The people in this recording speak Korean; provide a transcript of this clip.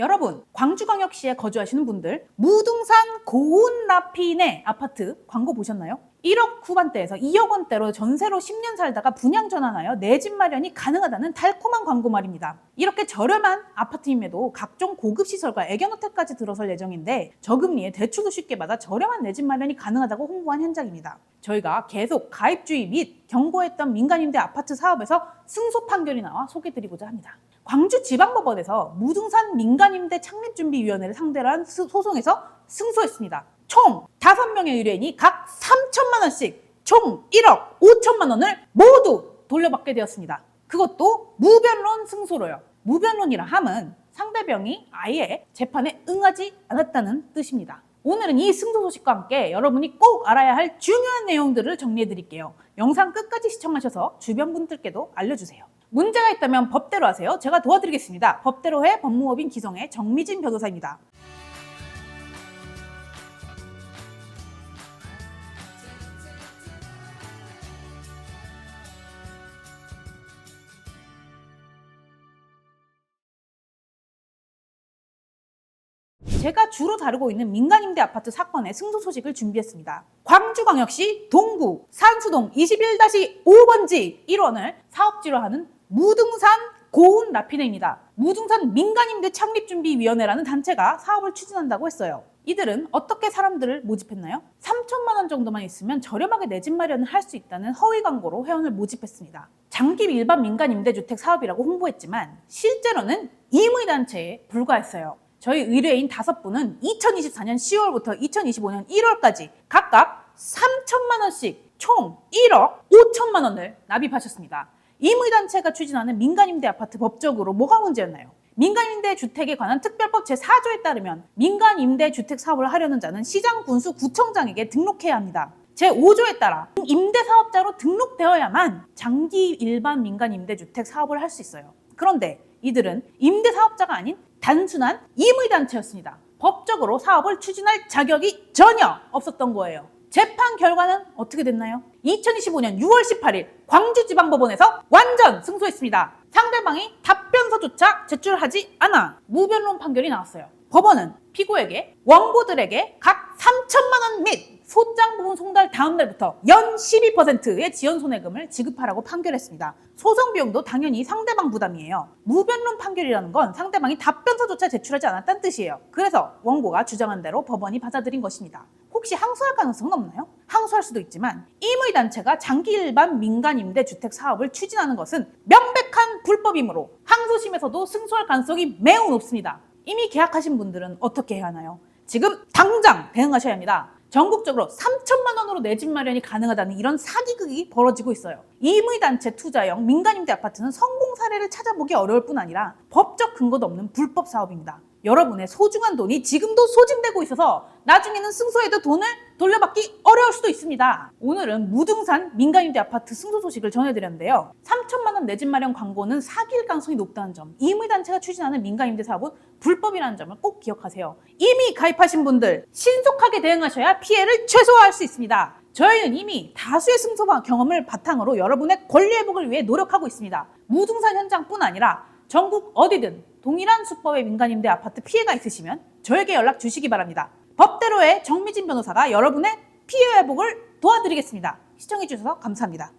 여러분, 광주광역시에 거주하시는 분들, 무등산 고운 라핀의 아파트 광고 보셨나요? 1억 후반대에서 2억 원대로 전세로 10년 살다가 분양 전환하여 내 집 마련이 가능하다는 달콤한 광고 말입니다. 이렇게 저렴한 아파트임에도 각종 고급 시설과 애견 호텔까지 들어설 예정인데 저금리에 대출도 쉽게 받아 저렴한 내 집 마련이 가능하다고 홍보한 현장입니다. 저희가 계속 가입주의 및 경고했던 민간임대 아파트 사업에서 승소 판결이 나와 소개드리고자 합니다. 광주지방법원에서 무등산 민간임대 창립준비위원회를 상대로 한 수- 소송에서 승소했습니다. 총 5명의 의뢰인이 각 3천만 원씩 총 1억 5천만 원을 모두 돌려받게 되었습니다. 그것도 무변론 승소로요. 무변론이라 함은 상대방이 아예 재판에 응하지 않았다는 뜻입니다. 오늘은 이 승소 소식과 함께 여러분이 꼭 알아야 할 중요한 내용들을 정리해 드릴게요. 영상 끝까지 시청하셔서 주변 분들께도 알려주세요. 문제가 있다면 법대로 하세요. 제가 도와드리겠습니다. 법대로 해 법무법인 기성의 정미진 변호사입니다. 제가 주로 다루고 있는 민간임대 아파트 사건의 승소 소식을 준비했습니다. 광주광역시 동구 산수동 21-5번지 1원을 사업지로 하는 무등산 고운 라피네입니다. 무등산 민간임대 창립준비위원회라는 단체가 사업을 추진한다고 했어요. 이들은 어떻게 사람들을 모집했나요? 3천만 원 정도만 있으면 저렴하게 내 집 마련을 할 수 있다는 허위 광고로 회원을 모집했습니다. 장기 일반 민간 임대주택 사업이라고 홍보했지만 실제로는 임의 단체에 불과했어요. 저희 의뢰인 다섯 분은 2024년 10월부터 2025년 1월까지 각각 3천만 원씩 총 1억 5천만 원을 납입하셨습니다. 임의단체가 추진하는 민간임대 아파트 법적으로 뭐가 문제였나요? 민간임대 주택에 관한 특별법 제4조에 따르면 민간임대 주택 사업을 하려는 자는 시장 군수 구청장에게 등록해야 합니다. 제5조에 따라 임대 사업자로 등록되어야만 장기 일반 민간 임대 주택 사업을 할 수 있어요. 그런데 이들은 임대 사업자가 아닌 단순한 임의 단체였습니다. 법적으로 사업을 추진할 자격이 전혀 없었던 거예요. 재판 결과는 어떻게 됐나요? 2025년 6월 18일 광주지방법원에서 완전 승소했습니다. 상대방이 답변서조차 제출하지 않아 무변론 판결이 나왔어요. 법원은 피고에게 원고들에게 각 3천만 원 및 소장 부분 송달 다음 날부터 연 12%의 지연 손해금을 지급하라고 판결했습니다. 소송 비용도 당연히 상대방 부담이에요. 무변론 판결이라는 건 상대방이 답변서조차 제출하지 않았다는 뜻이에요. 그래서 원고가 주장한 대로 법원이 받아들인 것입니다. 혹시 항소할 가능성은 없나요? 항소할 수도 있지만 임의 단체가 장기 일반 민간 임대 주택 사업을 추진하는 것은 명백한 불법이므로 항소심에서도 승소할 가능성이 매우 높습니다. 이미 계약하신 분들은 어떻게 해야 하나요? 지금 당장 대응하셔야 합니다. 전국적으로 3천만 원으로 내 집 마련이 가능하다는 이런 사기극이 벌어지고 있어요. 임의단체 투자형 민간임대 아파트는 성공 사례를 찾아보기 어려울 뿐 아니라 법적 근거도 없는 불법 사업입니다. 여러분의 소중한 돈이 지금도 소진되고 있어서 나중에는 승소해도 돈을 돌려받기 어려울 수도 있습니다. 오늘은 무등산 민간임대 아파트 승소 소식을 전해드렸는데요. 3천만 원 내 집 마련 광고는 사기일 가능성이 높다는 점, 임의단체가 추진하는 민간임대 사업은 불법이라는 점을 꼭 기억하세요. 이미 가입하신 분들 신속하게 대응하셔야 피해를 최소화할 수 있습니다. 저희는 이미 다수의 승소 경험을 바탕으로 여러분의 권리 회복을 위해 노력하고 있습니다. 무등산 현장뿐 아니라 전국 어디든 동일한 수법의 민간임대 아파트 피해가 있으시면 저에게 연락 주시기 바랍니다. 법대로의 정미진 변호사가 여러분의 피해 회복을 도와드리겠습니다. 시청해주셔서 감사합니다.